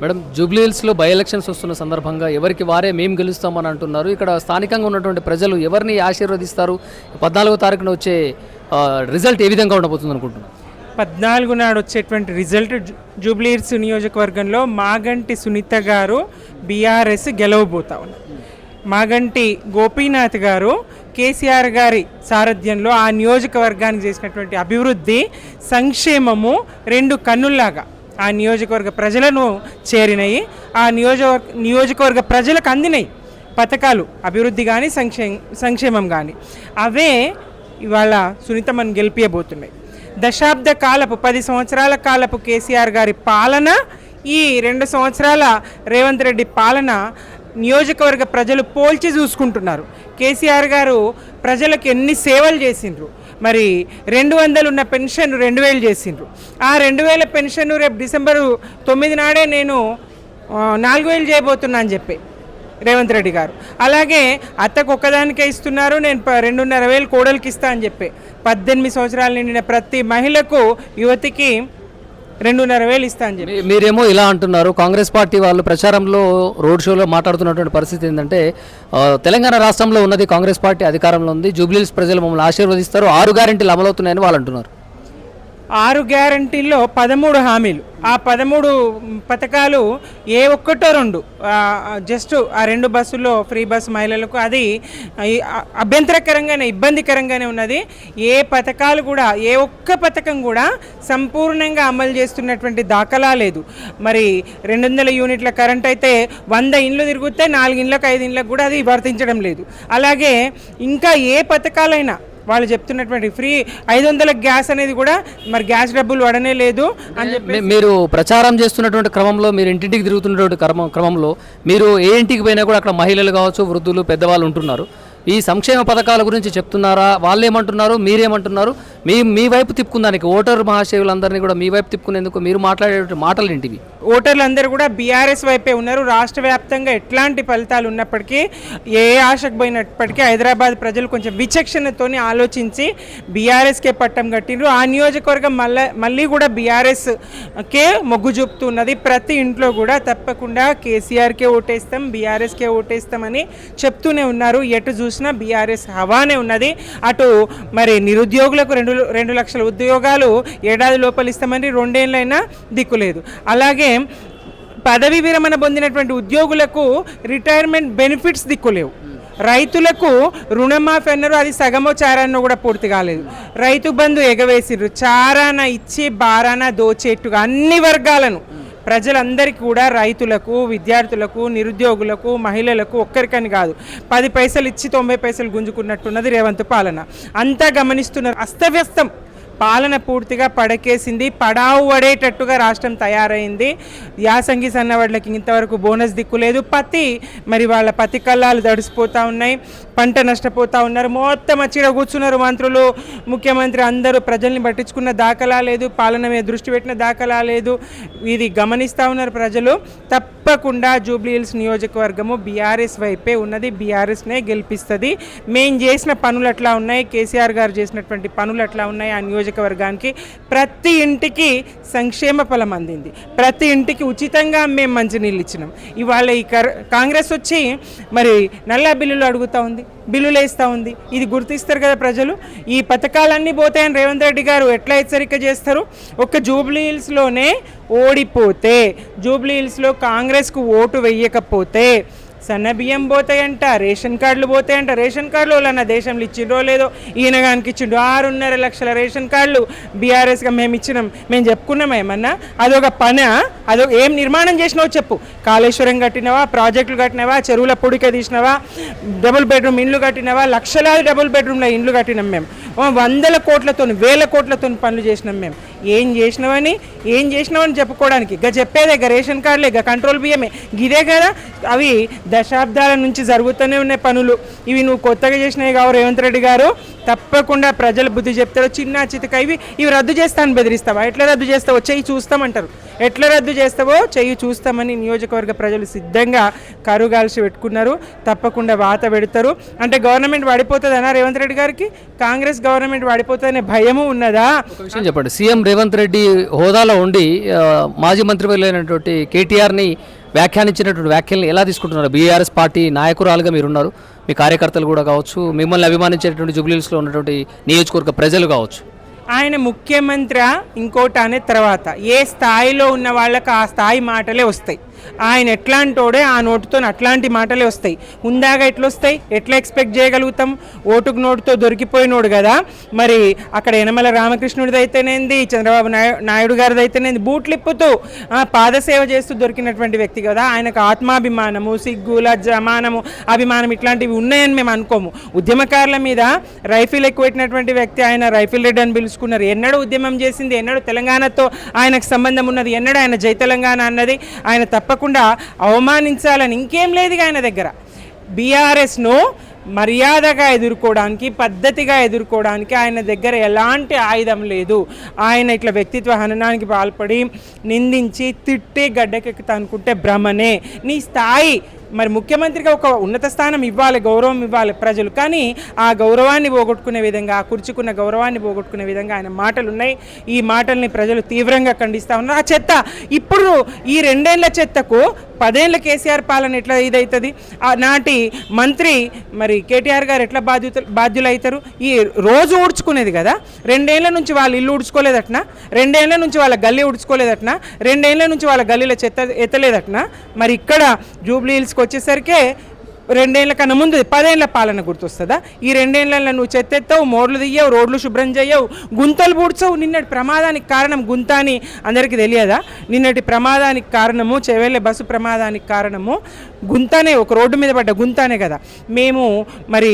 Madam జూబ్లీహిల్స్లో by elections వస్తున్న సందర్భంగా ఎవరికి వారే మేము గెలుస్తామని అంటున్నారు. ఇక్కడ స్థానికంగా ఉన్నటువంటి ప్రజలు ఎవరిని ఆశీర్వదిస్తారు? పద్నాలుగో తారీఖున వచ్చే రిజల్ట్ ఏ విధంగా ఉండబోతుంది అనుకుంటున్నారు? పద్నాలుగు నాడు వచ్చేటువంటి రిజల్ట్ జూబ్లీహిల్స్ నియోజకవర్గంలో మాగంటి సునీత గారు బీఆర్ఎస్ గెలవబోతా ఉన్నారు. మాగంటి గోపీనాథ్ గారు కేసీఆర్ గారి సారథ్యంలో ఆ నియోజకవర్గానికి చేసినటువంటి అభివృద్ధి సంక్షేమము రెండు కన్నుల్లాగా ఆ నియోజకవర్గ ప్రజలను చేరినాయి. ఆ నియోజకవర్గ నియోజకవర్గ ప్రజలకు అందినాయి పథకాలు అభివృద్ధి కానీ సంక్షేమ సంక్షేమం కానీ అవే ఇవాళ సునీతమ్మను గెలిపియబోతున్నాయి. దశాబ్ద కాలపు పది సంవత్సరాల కాలపు కేసీఆర్ గారి పాలన ఈ రెండు సంవత్సరాల రేవంత్ రెడ్డి పాలన నియోజకవర్గ ప్రజలు పోల్చి చూసుకుంటున్నారు. కేసీఆర్ గారు ప్రజలకు ఎన్ని సేవలు చేసిండ్రు? మరి రెండు వందలు ఉన్న పెన్షన్ రెండు వేలు చేసిండ్రు. ఆ రెండు వేల పెన్షన్ రేపు డిసెంబరు తొమ్మిది నాడే నేను నాలుగు వేలు చేయబోతున్నా అని చెప్పి రేవంత్ రెడ్డి గారు. అలాగే అత్తకు ఒక్కదానికే ఇస్తున్నారు నేను ప- రెండున్నర వేలు కోడలికి ఇస్తా అని చెప్పి పద్దెనిమిది సంవత్సరాలు నిండిన ప్రతి మహిళకు యువతికి రెండున్నర వేలు ఇస్తా అని చెప్పి. మీరేమో ఇలా అంటున్నారు. కాంగ్రెస్ పార్టీ వాళ్ళు ప్రచారంలో రోడ్ షోలో మాట్లాడుతున్నటువంటి పరిస్థితి ఏంటంటే తెలంగాణ రాష్ట్రంలో ఉన్నది కాంగ్రెస్ పార్టీ అధికారంలో ఉంది. జూబ్లీస్ ప్రజలు మమ్మల్ని ఆశీర్వదిస్తారు. ఆరు గ్యారెంటీలు అమలవుతున్నాయని వాళ్ళు అంటున్నారు. ఆరు గ్యారంటీల్లో పదమూడు హామీలు. ఆ పదమూడు పథకాలు ఏ ఒక్కటో రెండు. జస్ట్ ఆ రెండు బస్సుల్లో ఫ్రీ బస్ మహిళలకు అది అభ్యంతరకరంగానే ఇబ్బందికరంగానే ఉన్నది. ఏ పథకాలు కూడా ఏ ఒక్క పథకం కూడా సంపూర్ణంగా అమలు చేస్తున్నటువంటి దాఖలా లేదు. మరి రెండు వందల యూనిట్ల కరెంట్ అయితే వంద ఇండ్లు తిరిగితే నాలుగు ఇండ్లకు ఐదు ఇండ్లకు కూడా అది వర్తించడం లేదు. అలాగే ఇంకా ఏ పథకాలైనా వాళ్ళు చెప్తున్నటువంటి ఫ్రీ ఐదు వందల గ్యాస్ అనేది కూడా మరి గ్యాస్ డబ్బులు పడనే లేదు అని చెప్పి మీరు ప్రచారం చేస్తున్నటువంటి క్రమంలో మీరు ఇంటింటికి తిరుగుతున్నటువంటి క్రమం క్రమంలో మీరు ఏ ఇంటికి పోయినా కూడా అక్కడ మహిళలు కావచ్చు వృద్ధులు పెద్దవాళ్ళు ఉంటున్నారు. ఈ సంక్షేమ పథకాల గురించి చెప్తున్నారా? వాళ్ళు ఏమంటున్నారు మీరేమంటున్నారు? మీ మీ వైపు తిప్పుకుందానికి ఓటర్ మహాశయులందరినీ కూడా మీ వైపు తిప్పుకునేందుకు మీరు మాట్లాడే మాటలు ఏంటివి ఓటర్లందరూ కూడా బీఆర్ఎస్ వైపే ఉన్నారు. రాష్ట్ర వ్యాప్తంగా ఎట్లాంటి ఫలితాలు ఉన్నప్పటికీ ఏ ఆశకు పోయినప్పటికీ హైదరాబాద్ ప్రజలు కొంచెం విచక్షణతోని ఆలోచించి బీఆర్ఎస్కే పట్టం కట్టిండ్రు. ఆ నియోజకవర్గం మళ్ళీ మళ్ళీ కూడా బీఆర్ఎస్ కే మొగ్గు చూపుతున్నది. ప్రతి ఇంట్లో కూడా తప్పకుండా కేసీఆర్కే ఓటేస్తాం బీఆర్ఎస్కే ఓటేస్తామని చెప్తూనే ఉన్నారు. ఎటు చూసినా బీఆర్ఎస్ హవానే ఉన్నది. అటు మరి నిరుద్యోగులకు రెండు రెండు లక్షల ఉద్యోగాలు ఏడాది లోపల ఇస్తామని రెండేళ్ళైనా దిక్కులేదు అలాగే పదవి విరమణ పొందినటువంటి ఉద్యోగులకు రిటైర్మెంట్ బెనిఫిట్స్ దిక్కులేవు రైతులకు రుణమాఫీ అన్నారు అది సగమో చారాన్నో కూడా పూర్తి కాలేదు. రైతు బంధు ఎగవేసిర్రు చారాన ఇచ్చి బారాన దోచేట్టుగా అన్ని వర్గాలను ప్రజలందరికీ కూడా రైతులకు విద్యార్థులకు నిరుద్యోగులకు మహిళలకు ఒక్కరికని కాదు పది పైసలు ఇచ్చి తొంభై పైసలు గుంజుకున్నట్టున్నది రేవంత్ పాలన. అంతా గమనిస్తున్నారు అస్తవ్యస్తం. పాలన పూర్తిగా పడకేసింది. పడావు పడేటట్టుగా రాష్ట్రం తయారైంది. యాసంగి సన్నవాళ్ళకి ఇంతవరకు బోనస్ దిక్కులేదు పత్తి మరి వాళ్ళ పత్తి కల్లాలు దడిసిపోతూ ఉన్నాయి. పంట నష్టపోతూ ఉన్నారు. మొత్తం వచ్చిడ కూర్చున్నారు మంత్రులు. ముఖ్యమంత్రి అందరూ ప్రజల్ని పట్టించుకున్న దాఖలా లేదు. పాలన మీద దృష్టి పెట్టిన దాఖలా లేదు. ఇది గమనిస్తూ ఉన్నారు ప్రజలు. తప్పకుండా జూబ్లీ హిల్స్ నియోజకవర్గము బీఆర్ఎస్ వైపే ఉన్నది. బీఆర్ఎస్నే గెలిపిస్తుంది. మేము చేసిన పనులు అట్లా ఉన్నాయి. కేసీఆర్ గారు చేసినటువంటి పనులు అట్లా ఉన్నాయి. ఆ నియోజకవర్గానికి ప్రతి ఇంటికి సంక్షేమ ఫలం అందింది. ప్రతి ఇంటికి ఉచితంగా మేము మంచినీళ్ళు ఇచ్చినాం. ఇవాళ ఈ కాంగ్రెస్ వచ్చి మరి నల్లా బిల్లులు అడుగుతూ ఉంది. బిల్లులు వేస్తూ ఉంది. ఇది గుర్తిస్తారు కదా ప్రజలు. ఈ పథకాలన్నీ పోతాయని రేవంత్ రెడ్డి గారు ఎట్లా హెచ్చరిక చేస్తారు? ఒక్క జూబ్లీ హిల్స్లోనే ఓడిపోతే జూబ్లీ హిల్స్లో కాంగ్రెస్కు ఓటు వేయకపోతే బియ్యం పోతాయంట రేషన్ కార్డులు పోతాయంట. రేషన్ కార్డులు వాళ్ళన్న దేశంలో ఇచ్చిండ్రో లేదో ఈయన గానికి ఇచ్చిండు ఆరున్నర లక్షల రేషన్ కార్డులు బీఆర్ఎస్గా మేము ఇచ్చినాం. మేము చెప్పుకున్నాం ఏమన్నా? అదొక పని? అదొక ఏం నిర్మాణం చేసినావో చెప్పు. కాళేశ్వరం కట్టినవా? ప్రాజెక్టులు కట్టినవా? చెరువుల పొడిక తీసినవా? డబుల్ బెడ్రూమ్ ఇండ్లు కట్టినవా? లక్షలాది డబుల్ బెడ్రూమ్ల ఇండ్లు కట్టినాం మేము. వందల కోట్లతో వేల కోట్లతో పనులు చేసినాం మేము. ఏం చేసినావని ఏం చేసినావని చెప్పుకోవడానికి. ఇక చెప్పేదే ఇక రేషన్ కార్డులే ఇక కంట్రోల్ బియ్యమే. గిదే కదా అవి దశాబ్దాల నుంచి జరుగుతూనే ఉన్నాయి పనులు. ఇవి నువ్వు కొత్తగా చేసినవి కావు రేవంత్ రెడ్డి గారు. తప్పకుండా ప్రజలు బుద్ధి చెప్తారు చిన్న చితక ఇవి. ఇవి రద్దు చేస్తాను బెదిరిస్తావా? ఎట్లా రద్దు చేస్తావో? చెయ్యి చూస్తామంటారు. ఎట్లా రద్దు చేస్తావో? చెయ్యి చూస్తామని నియోజకవర్గ ప్రజలు సిద్ధంగా కరుగాల్సి పెట్టుకున్నారు. తప్పకుండా వాత పెడతారు. అంటే గవర్నమెంట్ పడిపోతుందనా రేవంత్ రెడ్డి గారికి? కాంగ్రెస్ గవర్నమెంట్ పడిపోతుందనే భయము ఉన్నదా? చెప్పండి. సీఎం రేవంత్ రెడ్డి హోదాలో ఉండి మాజీ మంత్రివర్యులైనటువంటి కేటీఆర్ని వ్యాఖ్యానించినటువంటి వ్యాఖ్యల్ని ఎలా తీసుకుంటున్నారు? బీఆర్ఎస్ పార్టీ నాయకురాలుగా మీరున్నారు. మీ కార్యకర్తలు కూడా కావచ్చు మిమ్మల్ని అభిమానించేటువంటి జూబ్లీస్లో ఉన్నటువంటి నియోజకవర్గ ప్రజలు కావచ్చు. ఆయన ముఖ్యమంత్రి ఇంకోటి అనే తర్వాత. ఏ స్థాయిలో ఉన్న వాళ్ళకి ఆ స్థాయి మాటలే వస్తాయి. ఆయన ఎట్లాంటోడే ఆ నోటుతో అట్లాంటి మాటలే వస్తాయి. ఉందాగా ఎట్లొస్తాయి? ఎట్లా ఎక్స్పెక్ట్ చేయగలుగుతాం? ఓటుకు నోటుతో దొరికిపోయినోడు కదా. మరి అక్కడ యనమల రామకృష్ణుడిది అయితేనేంది చంద్రబాబు నాయుడు నాయుడు గారిది అయితేనేంది బూట్లిప్పుతూ ఆ, పాదసేవ చేస్తూ దొరికినటువంటి వ్యక్తి కదా. ఆయనకు ఆత్మాభిమానము సిగ్గు లజ్జ అభిమానం ఇట్లాంటివి ఉన్నాయని మేము అనుకోము. ఉద్యమకారుల మీద రైఫిల్ ఎక్కువ పెట్టినటువంటి వ్యక్తి ఆయన రైఫిల్ రెడ్డి అని పిలుచుకున్నారు. ఎన్నడూ ఉద్యమం చేసింది ఎన్నడూ తెలంగాణతో ఆయనకు సంబంధం ఉన్నది ఎన్నడూ ఆయన జై తెలంగాణ అన్నది ఆయన తప్పకుండా అవమానించాలని ఇంకేం లేదు ఆయన దగ్గర. బీఆర్ఎస్ను మర్యాదగా ఎదుర్కోవడానికి పద్ధతిగా ఎదుర్కోవడానికి ఆయన దగ్గర ఎలాంటి ఆయుధం లేదు. ఆయన ఇట్లా వ్యక్తిత్వ హననానికి పాల్పడి నిందించి తిట్టి గడ్డకెక్కుతా అనుకుంటే భ్రమనే. నీ స్థాయి మరి ముఖ్యమంత్రిగా ఒక ఉన్నత స్థానం ఇవ్వాలి గౌరవం ఇవ్వాలి ప్రజలు. కానీ ఆ గౌరవాన్ని పోగొట్టుకునే విధంగా ఆ కుర్చుకున్న గౌరవాన్ని పోగొట్టుకునే విధంగా ఆయన మాటలు ఉన్నాయి ఈ మాటల్ని ప్రజలు తీవ్రంగా ఖండిస్తూ ఉన్నారు. ఆ చెత్త ఇప్పుడు ఈ రెండేళ్ళ చెత్తకు పదేళ్ళ కేసీఆర్ పాలన ఎట్లా ఇదవుతుంది ఆ నాటి మంత్రి మరి కేటీఆర్ గారు ఎట్లా బాధ్యత బాధ్యులు అవుతారు ఈ రోజు ఊడ్చుకునేది కదా? రెండేళ్ళ నుంచి వాళ్ళు ఇల్లు ఊడ్చుకోలేదట్నా? రెండేళ్ళ నుంచి వాళ్ళ గల్లీ ఊడ్చుకోలేదట్నా? రెండేళ్ళ నుంచి వాళ్ళ గల్లీలో చెత్త ఎత్తలేదట్నా? మరి ఇక్కడ జూబ్లీ హిల్స్ హిల్స్కి వచ్చేసరికి రెండేళ్ళ కన్నా ముందు పదేళ్ళ పాలన గుర్తొస్తుందా? ఈ రెండేళ్ళలో నువ్వు చెత్తెత్తావు మోర్లు తీయవు రోడ్లు శుభ్రం చేయవు గుంతలు పూడ్చవు. నిన్నటి ప్రమాదానికి కారణం గుంత అని అందరికీ తెలియదా? నిన్నటి ప్రమాదానికి కారణము చెవెళ్ళే బస్సు ప్రమాదానికి కారణము గుంతనే ఒక రోడ్డు మీద పడ్డ గుంతనే కదా. మేము మరి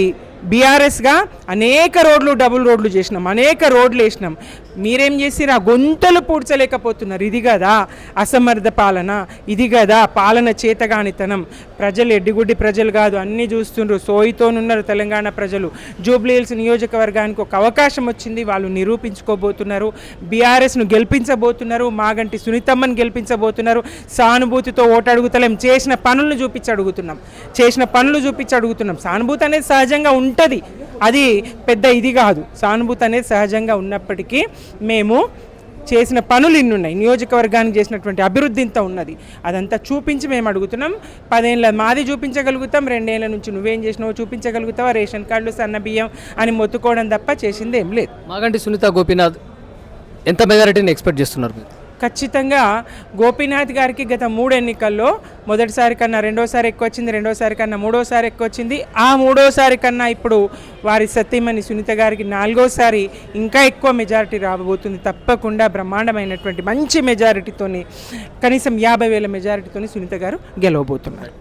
బీఆర్ఎస్గా అనేక రోడ్లు డబుల్ రోడ్లు చేసినాం అనేక రోడ్లు వేసినాం. మీరేం చేసిరా? గొంతలు పూడ్చలేకపోతున్నారు. ఇది కదా అసమర్థ పాలన ఇది కదా పాలన చేతగానితనం. ప్రజలు ఎడ్డిగుడ్డి ప్రజలు కాదు అన్నీ చూస్తుండ్రు. సోయితోనున్నారు తెలంగాణ ప్రజలు. జూబ్లీహిల్స్ నియోజకవర్గానికి ఒక అవకాశం వచ్చింది. వాళ్ళు నిరూపించుకోబోతున్నారు. బీఆర్ఎస్ను గెలిపించబోతున్నారు. మాగంటి సునీతమ్మని గెలిపించబోతున్నారు. సానుభూతితో ఓటడుగుతలేం. చేసిన పనులను చూపించి అడుగుతున్నాం. చేసిన పనులు చూపించి అడుగుతున్నాం. సానుభూతి అనేది సహజంగా ఉంటుంది. అది పెద్ద ఇది కాదు. సానుభూతి అనేది సహజంగా ఉన్నప్పటికీ మేము చేసిన పనులు ఇన్ని ఉన్నాయి నియోజకవర్గానికి చేసినటువంటి అభివృద్ధి ఇంత ఉన్నది. అదంతా చూపించి మేము అడుగుతున్నాం. పదేళ్ళ మాది చూపించగలుగుతాం. రెండేళ్ళ నుంచి నువ్వేం చేసినావో చూపించగలుగుతావా? రేషన్ కార్డులు సన్న బియ్యం అని మొత్తుకోవడం తప్ప చేసింది ఏం లేదు. మాగంటి సునీత గోపీనాథ్ ఎంత మెజారిటీని ఎక్స్పెక్ట్ చేస్తున్నారు మీరు? ఖచ్చితంగా గోపీనాథ్ గారికి గత మూడు ఎన్నికల్లో మొదటిసారి కన్నా రెండోసారి ఎక్కువ వచ్చింది రెండోసారి కన్నా మూడోసారి ఎక్కువ వచ్చింది ఆ మూడోసారి కన్నా ఇప్పుడు వారి సత్యమణి సునీత గారికి నాలుగోసారి ఇంకా ఎక్కువ మెజారిటీ రాబోతుంది. తప్పకుండా బ్రహ్మాండమైనటువంటి మంచి మెజారిటీతోని కనీసం యాభై వేల మెజారిటీతోని సునీత గారు గెలవబోతున్నారు.